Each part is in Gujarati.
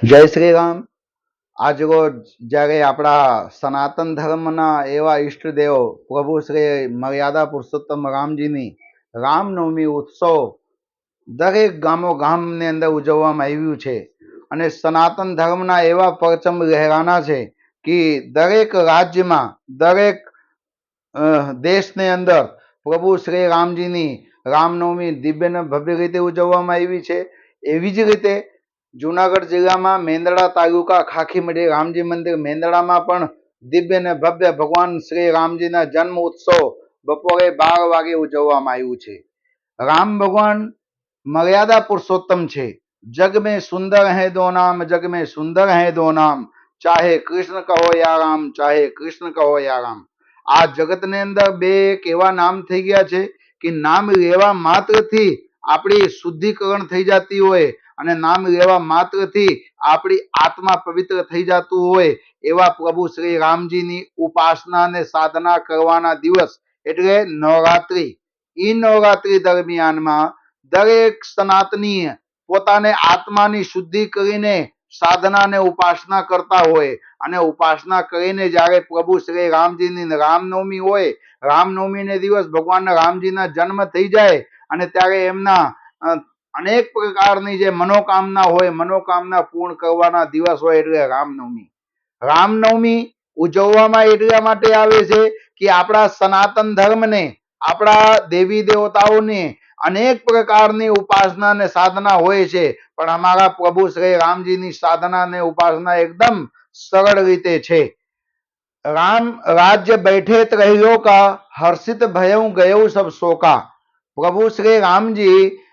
જય શ્રી રામ આજરોજ જ્યારે આપણા સનાતન ધર્મના એવા ઈષ્ટદેવ પ્રભુ શ્રી મર્યાદા પુરુષોત્તમ રામજીની રામનવમી ઉત્સવ દરેક ગામો ગામની અંદર ઉજવવામાં આવ્યું છે અને સનાતન ધર્મના એવા પરચમ લહેરાના છે કે દરેક રાજ્યમાં, દરેક દેશની અંદર પ્રભુ શ્રી રામજીની રામનવમી દિવ્યને ભવ્ય રીતે ઉજવવામાં આવી છે. એવી જ રીતે જુનાગઢ જિલ્લામાં મેંદડા તાલુકા ખાખીમઢી રામજી મંદિર મેંદડામાં પણ દિવ્ય અને ભવ્ય ભગવાન શ્રી રામજીના જન્મ ઉત્સવ બપોરે બાર વાગે ઉજવવામાં આવ્યું છે. રામ ભગવાન મર્યાદા પુરુષોત્તમ છે. જગ મેં સુંદર હૈ દો નામ જગ મેં સુંદર હૈ દો નામ, ચાહે કૃષ્ણ કહો યા રામ, ચાહે કૃષ્ણ કહો યા રામ. આ જગતની અંદર બે એક એવા નામ થઈ ગયા છે કે નામ લેવા માત્રથી આપણી શુદ્ધિકરણ થઈ જતી હોય અને નામ લેવા માત્રથી આપણી આત્મા પવિત્ર થઈ જતું હોય એવા પ્રભુ શ્રી રામજીની ઉપાસના અને સાધના કરવાના દિવસ એટલે નવરાત્રી. એ નવરાત્રી દરમિયાનમાં દરેક સનાતનીય પોતાને આત્માની શુદ્ધિ કરીને સાધના અને ઉપાસના કરતા હોય અને ઉપાસના કરીને જ્યારે પ્રભુ શ્રી રામજીની રામનવમી હોય, રામનવમીને દિવસ ભગવાન રામજીના જન્મ થઈ જાય અને ત્યારે એમના અનેક પ્રકારની જે મનોકામના હોય, મનોકામના પૂર્ણ કરવાના દિવસ હોય એટલે રામનવમી. રામનવમી ઉજવવામાં એટલા માટે આવે છે કે આપણા સનાતન ધર્મને, આપણા દેવી દેવતાઓને અનેક પ્રકારની ઉપાસના અને સાધના હોય છે. પણ અમારા પ્રભુ શ્રી રામજીની સાધના અને ઉપાસના એકદમ સરળ રીતે છે. રામ રાજ્ય બેઠે ત્રહ્યો કા હર્ષિત ભયઉ ગયો સબ શોકા. પ્રભુ શ્રી રામજી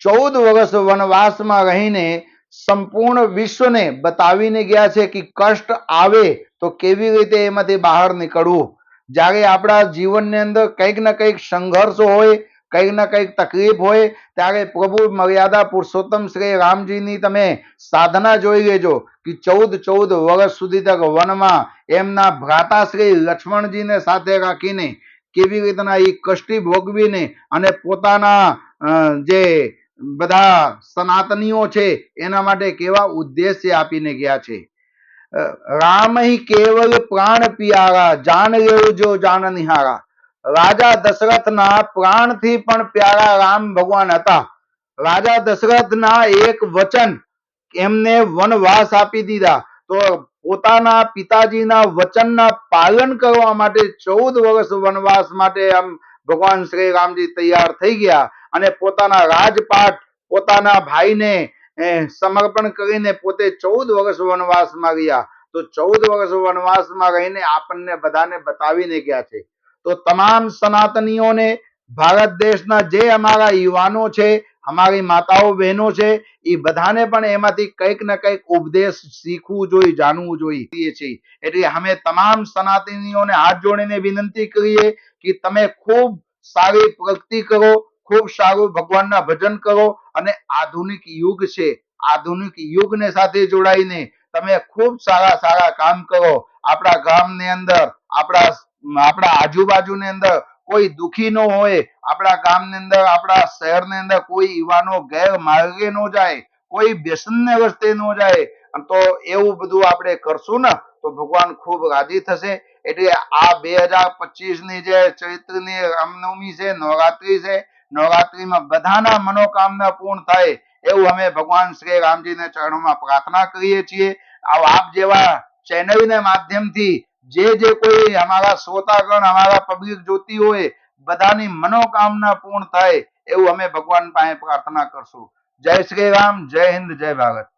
ચૌદ વર્ષ વનવાસમાં રહીને સંપૂર્ણ વિશ્વને બતાવીને ગયા છે કે કષ્ટ આવે તો કેવી રીતે એમાંથી બહાર નીકળવું? જ્યારે આપણા જીવનની અંદર કંઈક ને કંઈક સંઘર્ષ હોય, કંઈક ને કંઈક તકલીફ હોય, ત્યારે પ્રભુ મર્યાદા પુરુષોત્તમ શ્રી રામજીની તમે સાધના જોઈ લેજો કે ચૌદ ચૌદ વર્ષ સુધી તક વનમાં એમના ભ્રાતા શ્રી લક્ષ્મણજીને સાથે રાખીને કેવી રીતના એ કષ્ટી ભોગવીને અને પોતાના જે બધા સનાતનીઓ છે, એના માટે કેવા ઉદ્દેશ્ય આપીને ગયા છે? રામ કેવલ પ્રાણ પિયારા, જાન જો જાન નિહારા. રાજા દશરથના પ્રાણથી પણ પ્યારા રામ ભગવાન હતા. રાજા દશરથના એક વચન એમને વનવાસ આપી દીધા. તો પોતાના પિતાજીના વચનના પાલન કરવા માટે ચૌદ વર્ષ વનવાસ માટે આમ ભગવાન શ્રી રામજી તૈયાર થઈ ગયા. અને પોતાના રાજપાટ, પોતાના ભાઈને સમર્પણ કરીને પોતે ચૌદ વર્ષ વનવાસમાં ગયા. તો ચૌદ વર્ષ વનવાસમાં રહીને આપણને બધાને બતાવીને ગયા છે. તો તમામ સનાતનીઓને, ભારત દેશના જે અમારા યુવાનો છે, અમારી માતાઓ, બહેનો છે, એ બધાને પણ એમાંથી કંઈક ને કંઈક ઉપદેશ શીખવું જોઈએ, જાણવું જોઈએ. છીએ એટલે અમે તમામ સનાતનીઓને હાથ જોડીને વિનંતી કરીએ કે તમે ખૂબ સારી પ્રગતિ કરો ખૂબ સારું ભગવાનના ભજન કરો અને આધુનિક યુગ છે. આધુનિક યુગને સાથે જોડાઈને તમે ખૂબ સારા સારા કામ કરો. આપણા ગામની અંદર, આપણા આપણા આજુબાજુની અંદર કોઈ દુખી ન હોય. આપણા ગામની અંદર, આપણા શહેરની અંદર કોઈ યુવાનો ગેરમાર્ગે ન જાય. કોઈ વ્યસનને રસ્તે ન જાય. તો એવું બધું આપણે કરશું ને, તો ભગવાન ખૂબ રાજી થશે. એટલે આ બે હજાર પચીસની જે ચૈત્રની રામનવમી છે, નવરાત્રી છે નવરાત્રીમાં બધાના મનોકામના પૂર્ણ થાય એવું અમે ભગવાન શ્રી રામજીને ચરણોમાં પ્રાર્થના કરીએ છીએ. આ આપ જેવા ચેનલના માધ્યમથી જે જે કોઈ અમારા શ્રોતાગણ, અમારા પબ્લિક જોતી હોય, બધાની મનોકામના પૂર્ણ થાય એવું અમે ભગવાન પાસે પ્રાર્થના કરશું. જય શ્રી રામ, જય હિન્દ, જય ભારત.